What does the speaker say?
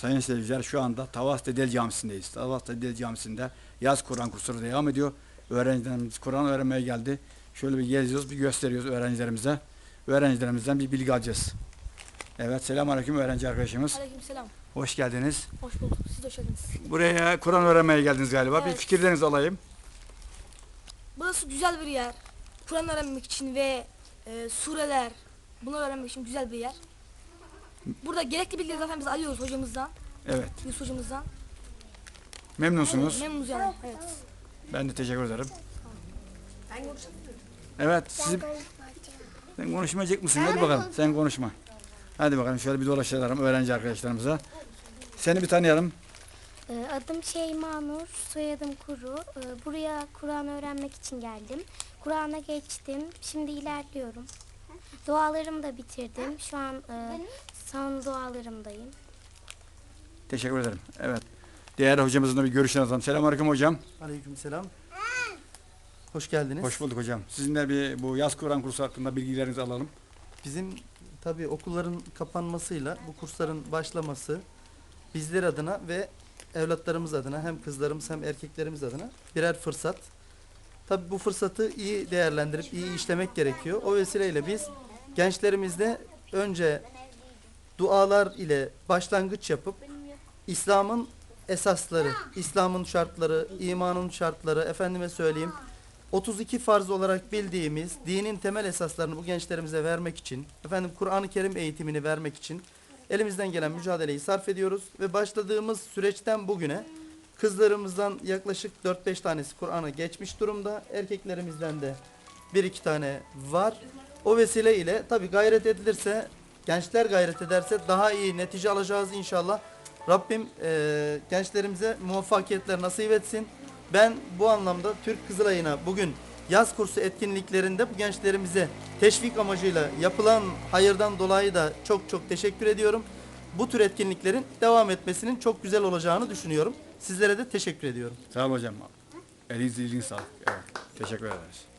Sayın seyirciler şu anda Tavas Dedel Camisi'ndeyiz. Tavas Dedel Camisi'nde yaz Kur'an kursları devam ediyor. Öğrencilerimiz Kur'an öğrenmeye geldi. Şöyle bir geziyoruz, bir gösteriyoruz öğrencilerimize. Öğrencilerimizden bir bilgi alacağız. Evet, selamünaleyküm öğrenci arkadaşımız. Aleykümselam. Hoş geldiniz. Hoş bulduk. Siz de hoş geldiniz. Buraya Kur'an öğrenmeye geldiniz galiba. Bir Evet. fikirlerinizi alayım. Burası güzel bir yer. Kur'an öğrenmek için ve e, sureler bunları öğrenmek için güzel bir yer. Burada gerekli bilgileri zaten biz alıyoruz hocamızdan, Evet. Yusuf hocamızdan. Memnunsunuz. Memnunuz yani. Evet. Ben de teşekkür ederim. Evet, siz sen konuşmayacak mısın? Hadi bakalım. Sen konuşma. Hadi bakalım şöyle bir dolaşalım öğrenci arkadaşlarımıza. Seni bir tanıyalım. Ee, Adım Şeyma Nur, soyadım Kuru. Ee, Buraya Kur'an öğrenmek için geldim. Kur'an'a geçtim, şimdi ilerliyorum. Dualarımı da bitirdim. Şu an e, son dualarımdayım. Teşekkür ederim. Evet. Değerli hocamızın da bir görüşünü alalım. Selamünaleyküm hocam. Aleykümselam. Hoş geldiniz. Hoş bulduk hocam. Sizinle bir bu yaz Kur'an kursu hakkında bilgilerinizi alalım. Bizim tabii okulların kapanmasıyla bu kursların başlaması bizler adına ve evlatlarımız adına hem kızlarımız hem erkeklerimiz adına birer fırsat. Tabii bu fırsatı iyi değerlendirip iyi işlemek gerekiyor. O vesileyle biz gençlerimizde önce dualar ile başlangıç yapıp İslam'ın esasları, İslam'ın şartları, imanın şartları, efendime söyleyeyim 32 farz olarak bildiğimiz dinin temel esaslarını bu gençlerimize vermek için, efendim Kur'an-ı Kerim eğitimini vermek için elimizden gelen mücadeleyi sarf ediyoruz ve başladığımız süreçten bugüne kızlarımızdan yaklaşık 4-5 tanesi Kur'an'ı geçmiş durumda. Erkeklerimizden de 1-2 tane var. O vesile ile tabi gayret edilirse, gençler gayret ederse daha iyi netice alacağız inşallah. Rabbim eee, gençlerimize muvaffakiyetler nasip etsin. Ben bu anlamda Türk Kızılay'ına bugün yaz kursu etkinliklerinde bu gençlerimize teşvik amacıyla yapılan hayırdan dolayı da çok çok teşekkür ediyorum. Bu tür etkinliklerin devam etmesinin çok güzel olacağını düşünüyorum. Sizlere de teşekkür ediyorum. Olun hocam. Elinize sağlık. Evet. Teşekkür ederiz.